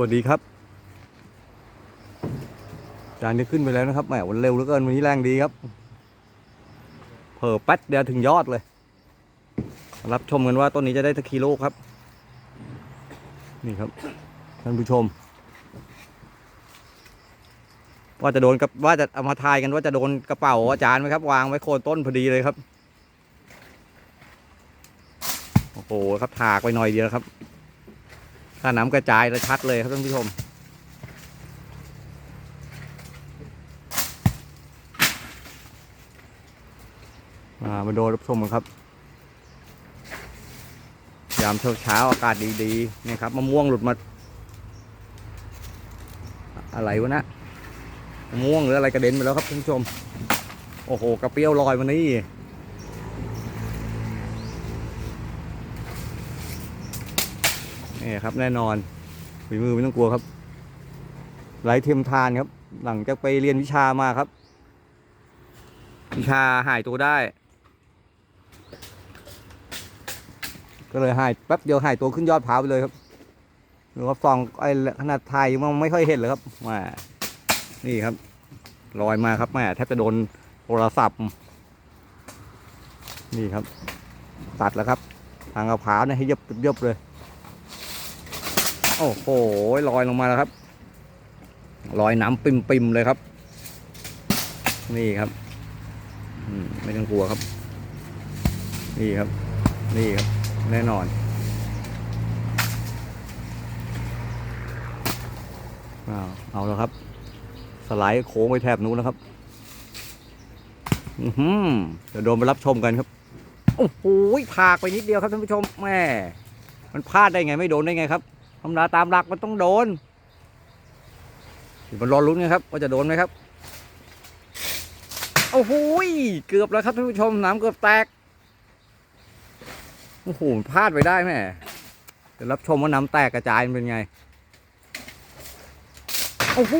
วัสดีครับจานนี้ขึ้นไปแล้วนะครับแหมวันเร็วเหลือเกินวันนี้แรงดีครับ เผลอแป๊ดเดียวถึงยอดเลย รับชมกันว่าต้นนี้จะได้สักกิโลครับ นี่ครับท่านผู้ชม ว่าจะโดนกับว่าจะเอามาทายกันว่าจะโดนกระเป๋าอาจารย์ไหมครับ วางไว้โคนต้นพอดีเลยครับ โอ้โหครับถากไปหน่อยเดียวครับ ถ้าน้ำกระจายจะชัดเลยครับท่านผู้ชม มาดูรับชมกันครับ ยามเช้าเช้าๆอากาศดีๆเนี่ยครับมะม่วงหลุดมา อะไรวะนะมะม่วงหรืออะไรกระเด็นไปแล้วครับท่านผู้ชม โอ้โหกระเปี้ยวลอยมานี่ นี่ครับแน่นอนฝีมือไม่ต้องกลัวครับ ไหลเทียมทานครับ หลังจากไปเรียนวิชามาครับ วิชาหายตัวได้ ก็เลยหายแป๊บเดียวหายตัวขึ้นยอดผาไปเลยครับหรือว่าส่องไอ้ขนาดถ่ายมันไม่ค่อยเห็นเลยครับแมานี่ครับลอยมาครับแม่แทบจะโดนโทรศัพท์ นี่ครับ ตัดแล้วครับทางกระพาเนี่ยให้เยบเยบเลย โอ้โหลอยลงมาแล้วครับลอยน้ำปิมปิมเลยครับ นี่ครับไม่ต้องกลัวครับ นี่ครับ นี่ครับ แน่นอนอาเอาแล้วครับ สไลด์โค้งไปแถบนู้นแล้วครับอือหือเดี๋ยวโดนไปรับชมกันครับ โอ้โหถากไปนิดเดียวครับท่านผู้ชมแม่มันพลาดได้ไงไม่โดนได้ไงครับ รมดาตามหลักมันต้องโดนมันรอลุ้นกันครับว่าจะโดนไหมครับ โอ้โหเกือบแล้วครับท่านผู้ชมน้ำเกือบแตก โอ้โหพลาดไปได้แม่เดี๋ยวรับชมว่าน้ำแตกกระจายมันเป็นไง โอ้โห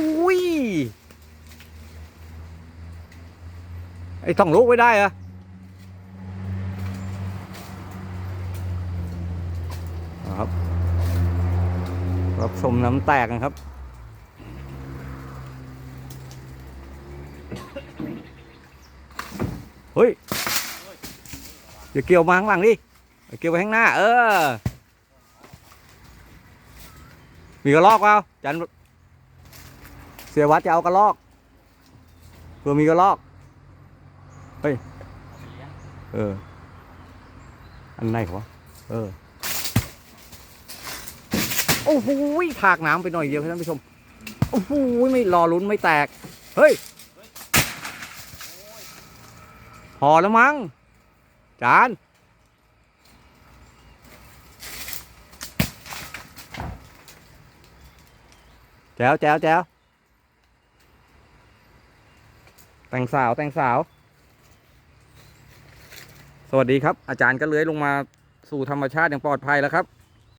ไอ้สองลูกไว้ได้เหรอะครับ รับชมน้ำแตกกันครับ เฮ้ย อย่าเกี่ยวมาข้างหลังดิเกี่ยวไปข้างหน้า เออ มีกระลอกเปล่าจันเสียวัดจะเอากระลอกเพื่อมีกระลอก เฮ้ย เออ อันไหนวะเออ โอ้โหถากน้ำไปหน่อยเดียวครับท่านผู้ชม โอ้โหไม่รอลุ้นไม่แตก เฮ้ย พอแล้วมั้ง จาน แจ๋วแจ๋วแจ๋วแต่งสาวแต่งสาว สวัสดีครับ อาจารย์ก็เลื้อยลงมาสู่ธรรมชาติอย่างปลอดภัยแล้วครับ